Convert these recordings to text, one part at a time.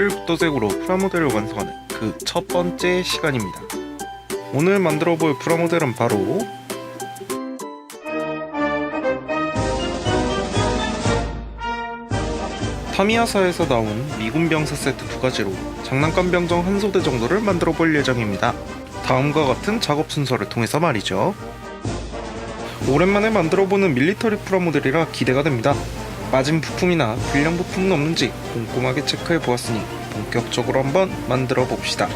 아크릴 붓도색으로 프라모델을 완성하는 그 첫 번째 시간입니다. 오늘 만들어 볼 프라모델은 바로 타미야사에서 나온 미군 병사 세트 두 가지로 장난감 병정 한 소대 정도를 만들어 볼 예정입니다. 다음과 같은 작업 순서를 통해서 말이죠. 오랜만에 만들어보는 밀리터리 프라모델이라 기대가 됩니다. 맞은 부품이나 불량 부품은 없는지 꼼꼼하게 체크해 보았으니 본격적으로 한번 만들어 봅시다.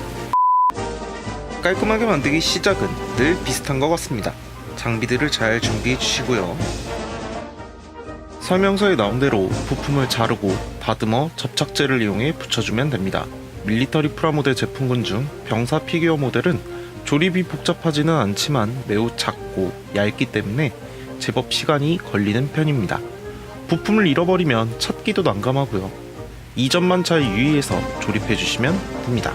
깔끔하게 만들기 시작은 늘 비슷한 것 같습니다. 장비들을 잘 준비해 주시고요. 설명서에 나온 대로 부품을 자르고 다듬어 접착제를 이용해 붙여주면 됩니다. 밀리터리 프라모델 제품군 중 병사 피규어 모델은 조립이 복잡하지는 않지만 매우 작고 얇기 때문에 제법 시간이 걸리는 편입니다. 부품을 잃어버리면 찾기도 난감하고요. 이 점만 잘 유의해서 조립해 주시면 됩니다.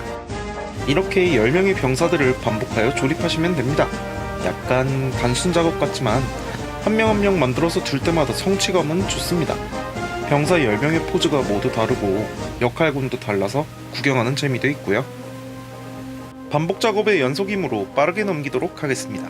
이렇게 10명의 병사들을 반복하여 조립하시면 됩니다. 약간 단순 작업 같지만 한 명 한 명 만들어서 줄 때마다 성취감은 좋습니다. 병사 10명의 포즈가 모두 다르고 역할군도 달라서 구경하는 재미도 있고요. 반복 작업의 연속이므로 빠르게 넘기도록 하겠습니다.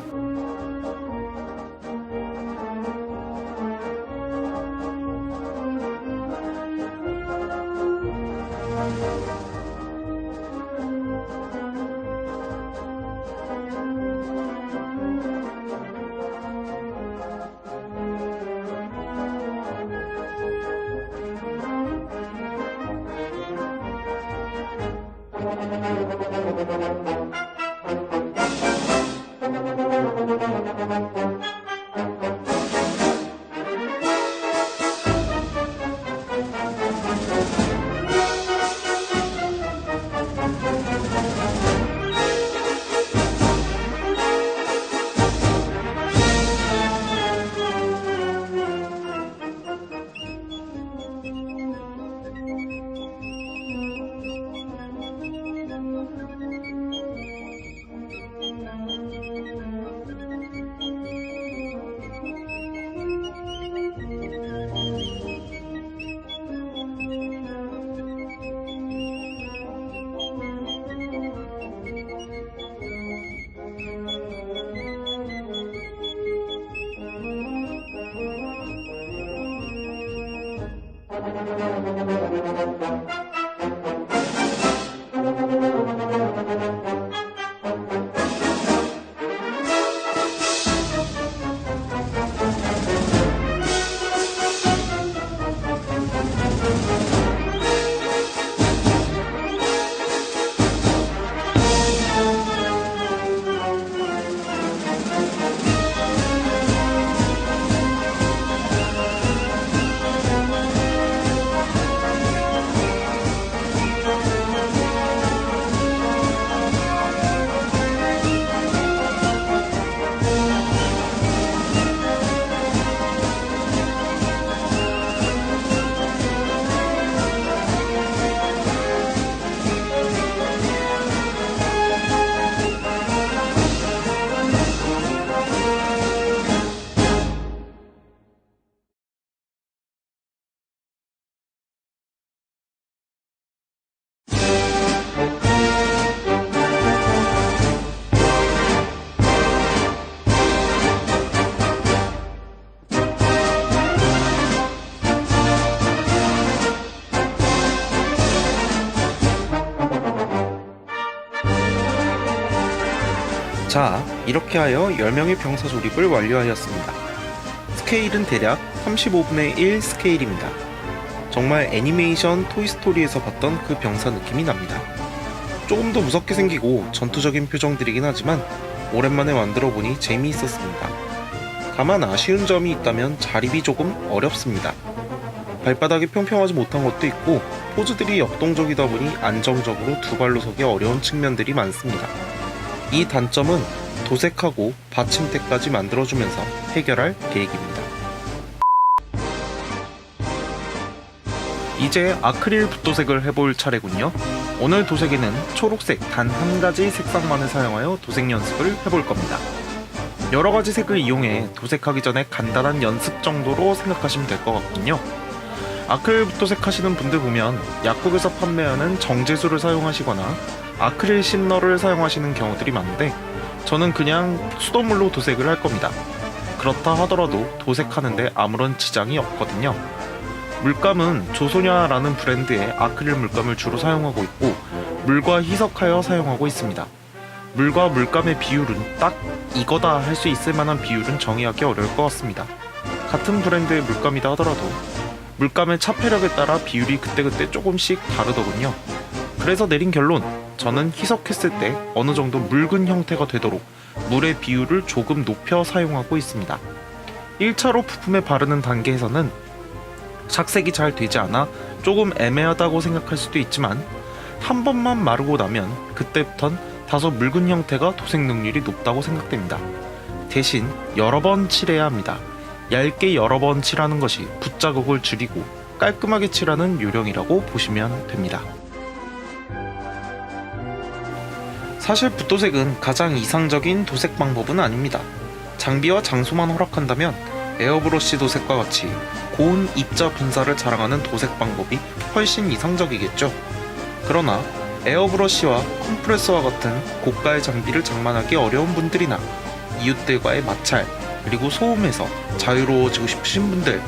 Thank you. 자, 이렇게 하여 10명의 병사 조립을 완료하였습니다. 스케일은 대략 35분의 1 스케일입니다. 정말 애니메이션 토이스토리에서 봤던 그 병사 느낌이 납니다. 조금 더 무섭게 생기고 전투적인 표정들이긴 하지만 오랜만에 만들어 보니 재미있었습니다. 다만 아쉬운 점이 있다면 자립이 조금 어렵습니다. 발바닥이 평평하지 못한 것도 있고 포즈들이 역동적이다 보니 안정적으로 두 발로 서기 어려운 측면들이 많습니다. 이 단점은 도색하고 받침대까지 만들어주면서 해결할 계획입니다. 이제 아크릴 붓도색을 해볼 차례군요. 오늘 도색에는 초록색 단 한 가지 색상만을 사용하여 도색 연습을 해볼 겁니다. 여러 가지 색을 이용해 도색하기 전에 간단한 연습 정도로 생각하시면 될 것 같군요. 아크릴 도색 하시는 분들 보면 약국에서 판매하는 정제수를 사용하시거나 아크릴 싱너를 사용하시는 경우들이 많은데 저는 그냥 수돗물로 도색을 할 겁니다. 그렇다 하더라도 도색하는데 아무런 지장이 없거든요. 물감은 조소냐라는 브랜드의 아크릴 물감을 주로 사용하고 있고 물과 희석하여 사용하고 있습니다. 물과 물감의 비율은 딱 이거다 할 수 있을 만한 비율은 정의하기 어려울 것 같습니다. 같은 브랜드의 물감이다 하더라도 물감의 차폐력에 따라 비율이 그때그때 조금씩 다르더군요. 그래서 내린 결론, 저는 희석했을 때 어느 정도 묽은 형태가 되도록 물의 비율을 조금 높여 사용하고 있습니다. 1차로 부품에 바르는 단계에서는 착색이 잘 되지 않아 조금 애매하다고 생각할 수도 있지만 한 번만 마르고 나면 그때부턴 다소 묽은 형태가 도색 능률이 높다고 생각됩니다. 대신 여러 번 칠해야 합니다. 얇게 여러 번 칠하는 것이 붓자국을 줄이고 깔끔하게 칠하는 요령이라고 보시면 됩니다. 사실 붓도색은 가장 이상적인 도색 방법은 아닙니다. 장비와 장소만 허락한다면 에어브러쉬 도색과 같이 고운 입자 분사를 자랑하는 도색 방법이 훨씬 이상적이겠죠. 그러나 에어브러쉬와 컴프레서와 같은 고가의 장비를 장만하기 어려운 분들이나 이웃들과의 마찰 그리고 소음에서 자유로워지고 싶으신 분들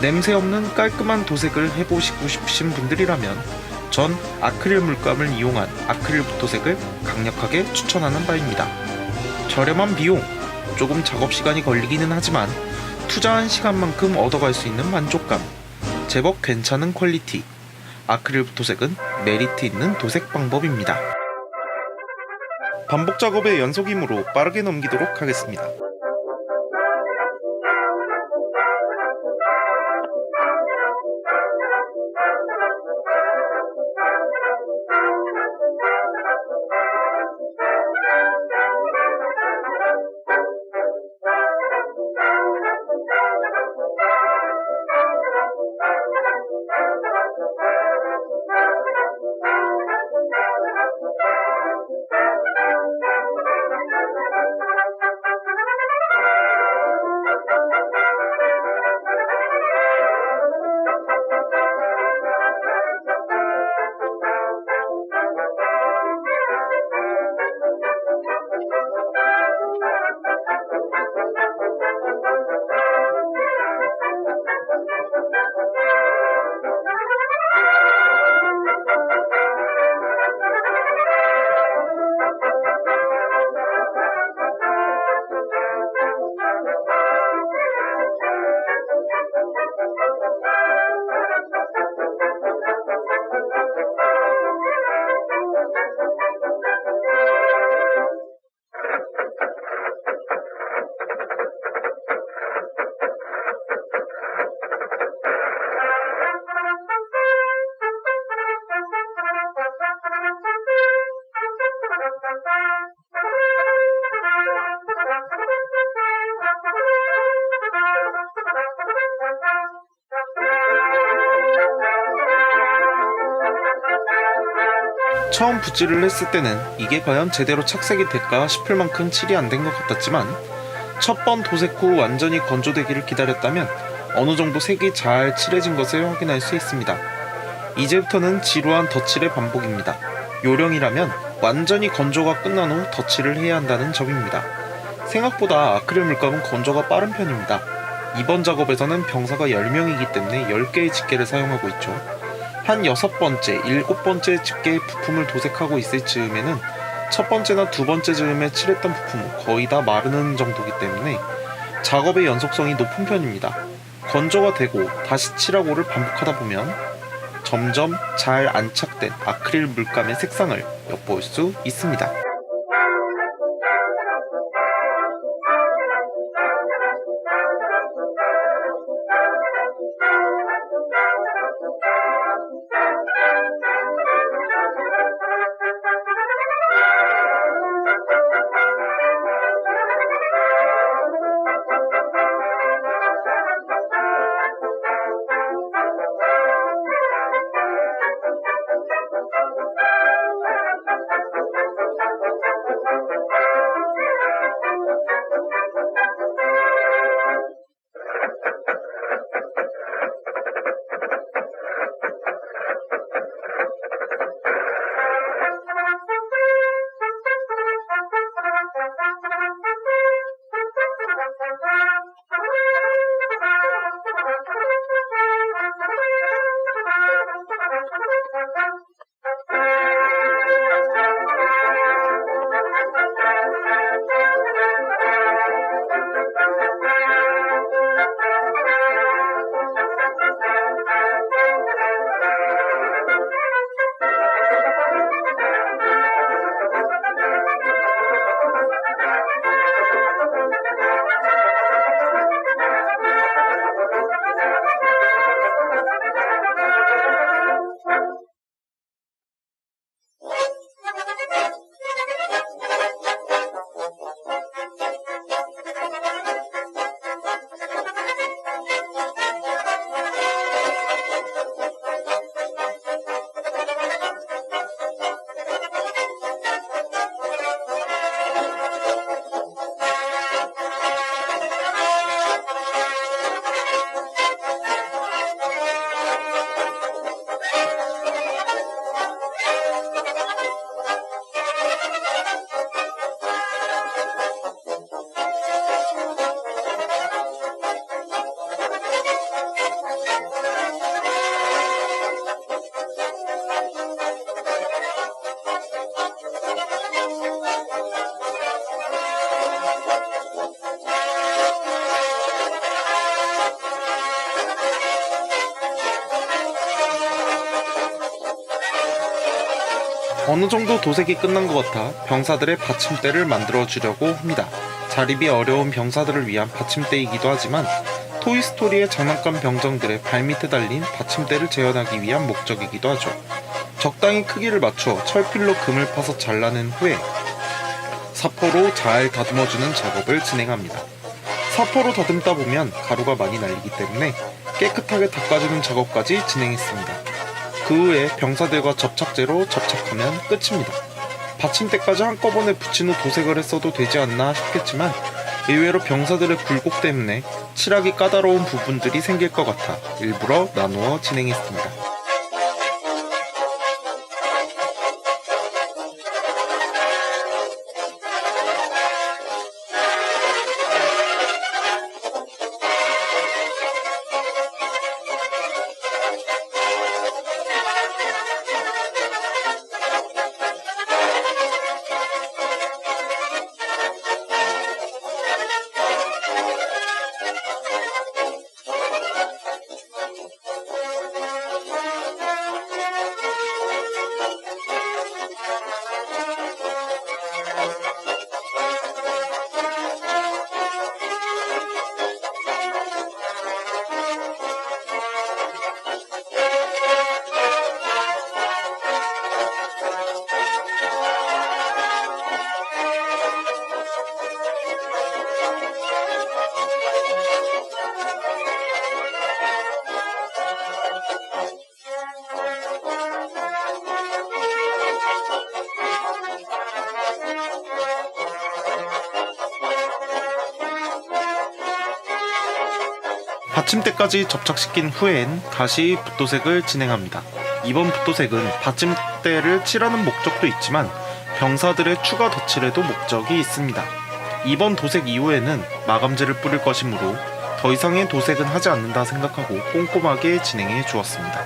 냄새 없는 깔끔한 도색을 해보시고 싶으신 분들이라면 전 아크릴 물감을 이용한 아크릴 붓도색을 강력하게 추천하는 바입니다. 저렴한 비용, 조금 작업 시간이 걸리기는 하지만 투자한 시간만큼 얻어갈 수 있는 만족감, 제법 괜찮은 퀄리티, 아크릴 붓도색은 메리트 있는 도색 방법입니다. 반복 작업의 연속이므로 빠르게 넘기도록 하겠습니다. 처음 붓질을 했을 때는 이게 과연 제대로 착색이 될까 싶을 만큼 칠이 안 된 것 같았지만 첫 번 도색 후 완전히 건조되기를 기다렸다면 어느 정도 색이 잘 칠해진 것을 확인할 수 있습니다. 이제부터는 지루한 덧칠의 반복입니다. 요령이라면 완전히 건조가 끝난 후 덧칠을 해야 한다는 점입니다. 생각보다 아크릴 물감은 건조가 빠른 편입니다. 이번 작업에서는 병사가 10명이기 때문에 10개의 집게를 사용하고 있죠. 한 여섯 번째, 일곱 번째 집게의 부품을 도색하고 있을 즈음에는 첫 번째나 두 번째 즈음에 칠했던 부품은 거의 다 마르는 정도이기 때문에 작업의 연속성이 높은 편입니다. 건조가 되고 다시 칠하고를 반복하다 보면 점점 잘 안착된 아크릴 물감의 색상을 엿볼 수 있습니다. 어느 정도 도색이 끝난 것 같아 병사들의 받침대를 만들어 주려고 합니다. 자립이 어려운 병사들을 위한 받침대이기도 하지만 토이스토리의 장난감 병정들의 발밑에 달린 받침대를 재현하기 위한 목적이기도 하죠. 적당히 크기를 맞춰 철필로 금을 파서 잘라낸 후에 사포로 잘 다듬어주는 작업을 진행합니다. 사포로 다듬다 보면 가루가 많이 날리기 때문에 깨끗하게 닦아주는 작업까지 진행했습니다. 그 후에 병사들과 접착제로 접착하면 끝입니다. 받침대까지 한꺼번에 붙인 후 도색을 했어도 되지 않나 싶겠지만 의외로 병사들의 굴곡 때문에 칠하기 까다로운 부분들이 생길 것 같아 일부러 나누어 진행했습니다. 받침대까지 접착시킨 후엔 다시 붓도색을 진행합니다. 이번 붓도색은 받침대를 칠하는 목적도 있지만 병사들의 추가 덧칠에도 목적이 있습니다. 이번 도색 이후에는 마감제를 뿌릴 것이므로 더 이상의 도색은 하지 않는다 생각하고 꼼꼼하게 진행해 주었습니다.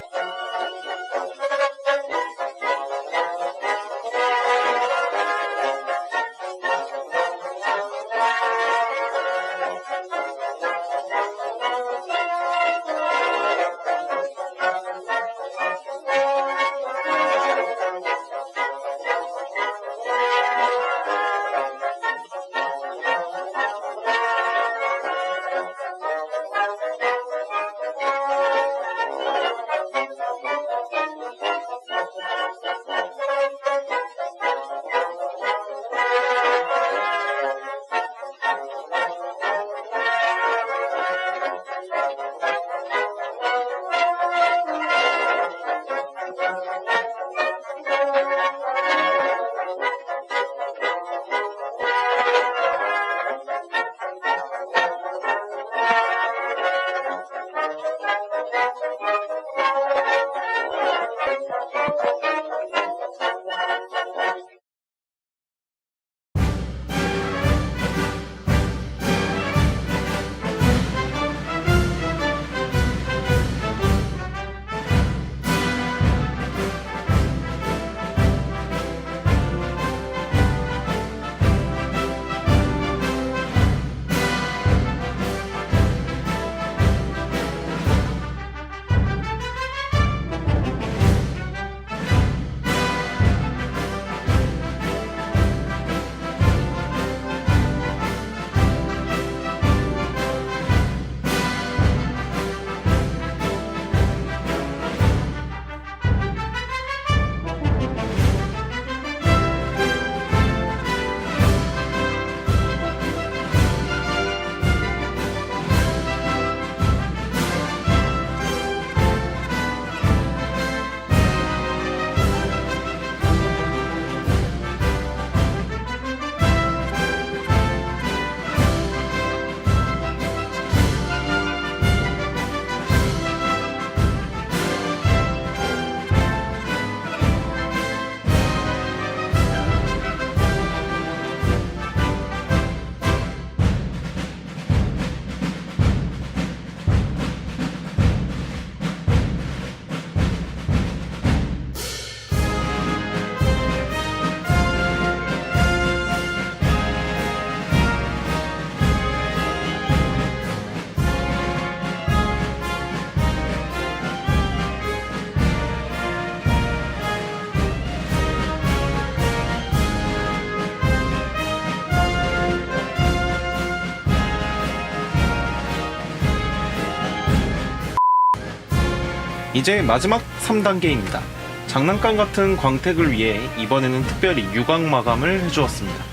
이제 마지막 3단계입니다. 장난감 같은 광택을 위해 이번에는 특별히 유광 마감을 해주었습니다.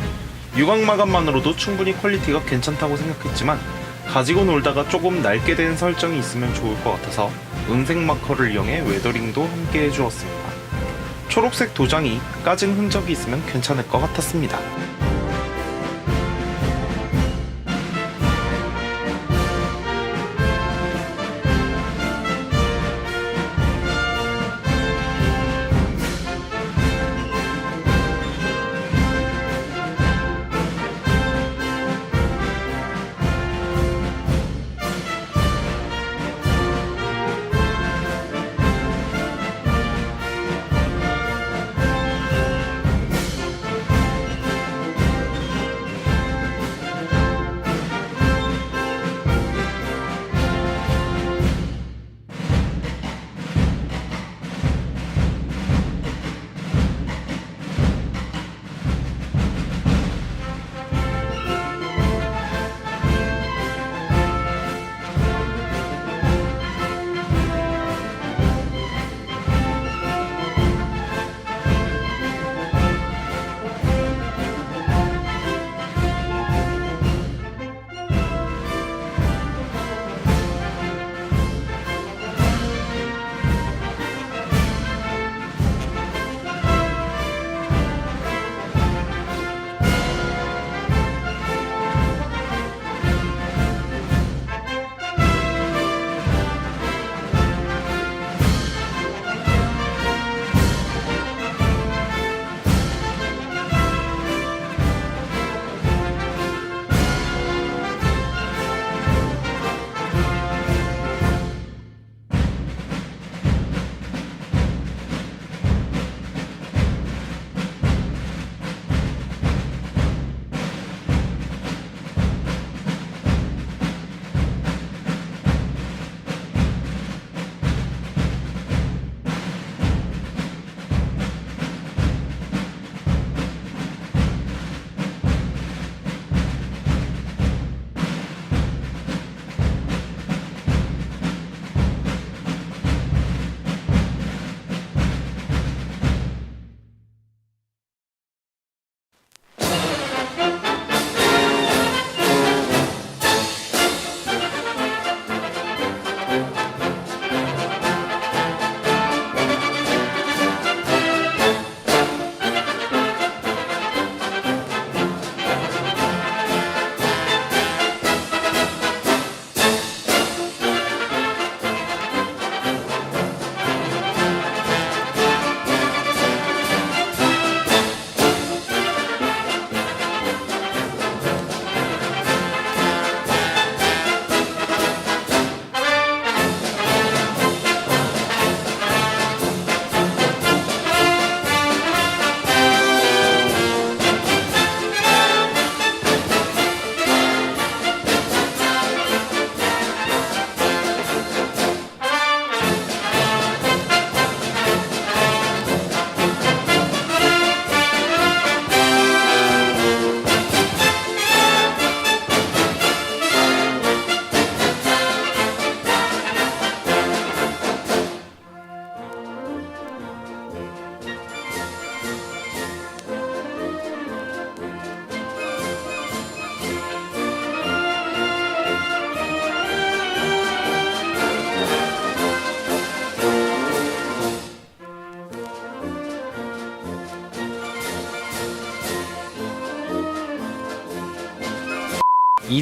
유광 마감만으로도 충분히 퀄리티가 괜찮다고 생각했지만 가지고 놀다가 조금 낡게 된 설정이 있으면 좋을 것 같아서 은색 마커를 이용해 웨더링도 함께 해주었습니다. 초록색 도장이 까진 흔적이 있으면 괜찮을 것 같았습니다.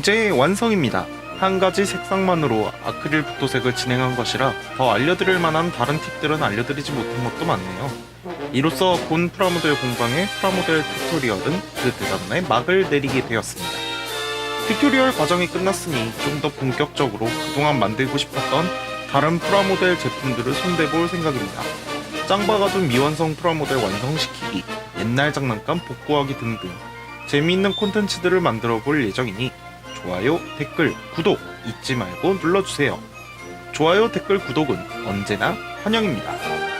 이제 완성입니다. 한 가지 색상만으로 아크릴 붓도색을 진행한 것이라 더 알려드릴 만한 다른 팁들은 알려드리지 못한 것도 많네요. 이로써 본 프라모델 공방의 프라모델 튜토리얼은 그 대담에 막을 내리게 되었습니다. 튜토리얼 과정이 끝났으니 좀 더 본격적으로 그동안 만들고 싶었던 다른 프라모델 제품들을 손대볼 생각입니다. 짱박아둔 미완성 프라모델 완성시키기, 옛날 장난감 복구하기 등등 재미있는 콘텐츠들을 만들어 볼 예정이니 좋아요, 댓글, 구독 잊지 말고 눌러주세요. 좋아요, 댓글, 구독은 언제나 환영입니다.